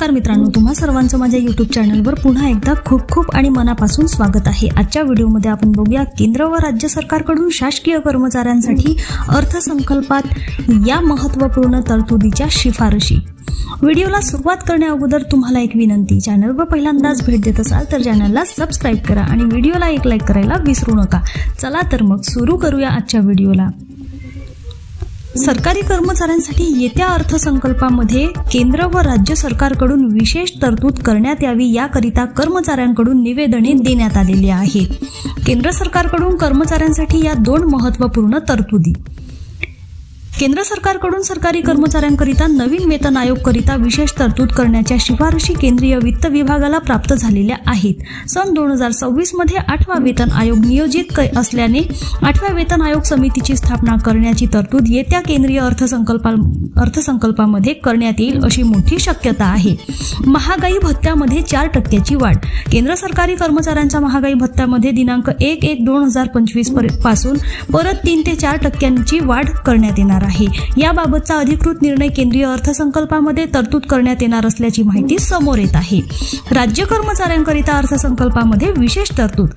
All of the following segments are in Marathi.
नमस्कार मित्रांनो तुम्हा सर्वांचं माझ्या युट्यूब चॅनलवर पुन्हा एकदा खूप खूप आणि मनापासून स्वागत आहे. आजच्या व्हिडिओमध्ये आपण बघूया केंद्र व राज्य सरकारकडून शासकीय कर्मचाऱ्यांसाठी अर्थसंकल्पात या महत्त्वपूर्ण तरतुदीच्या शिफारशी. व्हिडिओला सुरुवात करण्या अगोदर तुम्हाला एक विनंती चॅनलवर पहिल्यांदाच भेट देत असाल तर चॅनलला सबस्क्राईब करा आणि व्हिडिओला एक लाईक करायला विसरू नका. चला तर मग सुरू करूया आजच्या व्हिडिओला. सरकारी कर्मचाऱ्यांसाठी येत्या अर्थसंकल्पामध्ये केंद्र व राज्य सरकारकडून विशेष तरतूद करण्यात यावी याकरिता कर्मचाऱ्यांकडून निवेदने देण्यात आलेली आहेत. केंद्र सरकारकडून कर्मचाऱ्यांसाठी या दोन महत्त्वपूर्ण तरतुदी. केंद्र सरकारकडून सरकारी कर्मचाऱ्यांकरिता नवीन वेतन आयोगकरिता विशेष तरतूद करण्याच्या शिफारशी केंद्रीय वित्त विभागाला प्राप्त झालेल्या आहेत. सन दोन हजार सव्वीसमध्ये आठवा वेतन आयोग नियोजित असल्याने आठव्या वेतन आयोग समितीची स्थापना करण्याची तरतूद येत्या केंद्रीय अर्थसंकल्पा अर्थसंकल्पामध्ये करण्यात येईल अशी मोठी शक्यता आहे. महागाई भत्त्यामध्ये चार टक्क्याची वाढ. केंद्र सरकारी कर्मचाऱ्यांच्या महागाई भत्त्यामध्ये दिनांक एक एक दोन हजार पंचवीसपासून परत तीन ते चार टक्क्यांची वाढ करण्यात येणार आहे. याबाबतचा अधिकृत निर्णय केंद्रीय अर्थसंकल्पामध्ये तरतूद करण्यात येणार असल्याची माहिती समोर येत आहे. राज्य कर्मचाऱ्यांकरिता अर्थसंकल्पामध्ये विशेष तरतूद.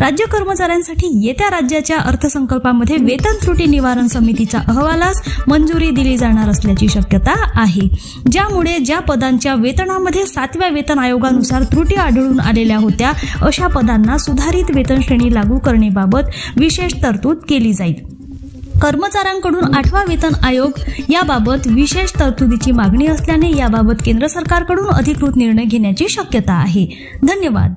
राज्य कर्मचाऱ्यांसाठी येत्या राज्याच्या अर्थसंकल्पामध्ये वेतन त्रुटी निवारण समितीचा अहवालास मंजुरी दिली जाणार असल्याची शक्यता आहे. ज्यामुळे ज्या पदांच्या वेतनामध्ये सातव्या वेतन आयोगानुसार त्रुटी आढळून आलेल्या होत्या अशा पदांना सुधारित वेतन श्रेणी लागू करण्याबाबत विशेष तरतूद केली जाईल. कर्मचाऱ्यांकडून आठवा वेतन आयोग याबाबत विशेष तरतुदीची मागणी असल्याने याबाबत केंद्र सरकारकडून अधिकृत निर्णय घेण्याची शक्यता आहे. धन्यवाद.